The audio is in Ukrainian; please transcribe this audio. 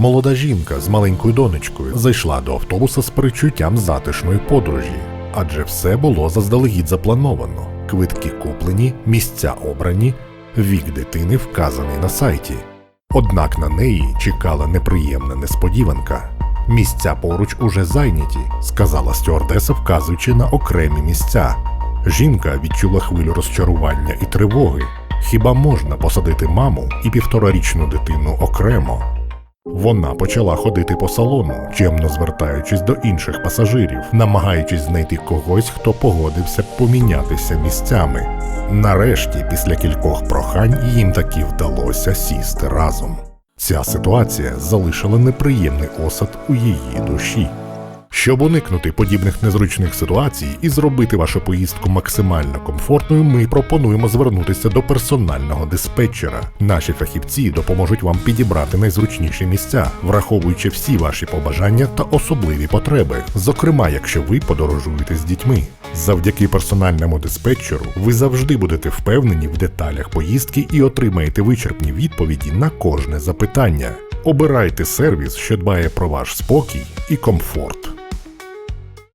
Молода жінка з маленькою донечкою зайшла до автобуса з перечуттям затишної подорожі, адже все було заздалегідь заплановано. Квитки куплені, місця обрані, вік дитини вказаний на сайті. Однак на неї чекала неприємна несподіванка. Місця поруч уже зайняті, сказала стюардеса, вказуючи на окремі місця. Жінка відчула хвилю розчарування і тривоги. Хіба можна посадити маму і півторарічну дитину окремо? Вона почала ходити по салону, чемно звертаючись до інших пасажирів, намагаючись знайти когось, хто погодився помінятися місцями. Нарешті, після кількох прохань, їм таки вдалося сісти разом. Ця ситуація залишила неприємний осад у її душі. Щоб уникнути подібних незручних ситуацій і зробити вашу поїздку максимально комфортною, ми пропонуємо звернутися до персонального диспетчера. Наші фахівці допоможуть вам підібрати найзручніші місця, враховуючи всі ваші побажання та особливі потреби, зокрема, якщо ви подорожуєте з дітьми. Завдяки персональному диспетчеру ви завжди будете впевнені в деталях поїздки і отримаєте вичерпні відповіді на кожне запитання. Обирайте сервіс, що дбає про ваш спокій і комфорт.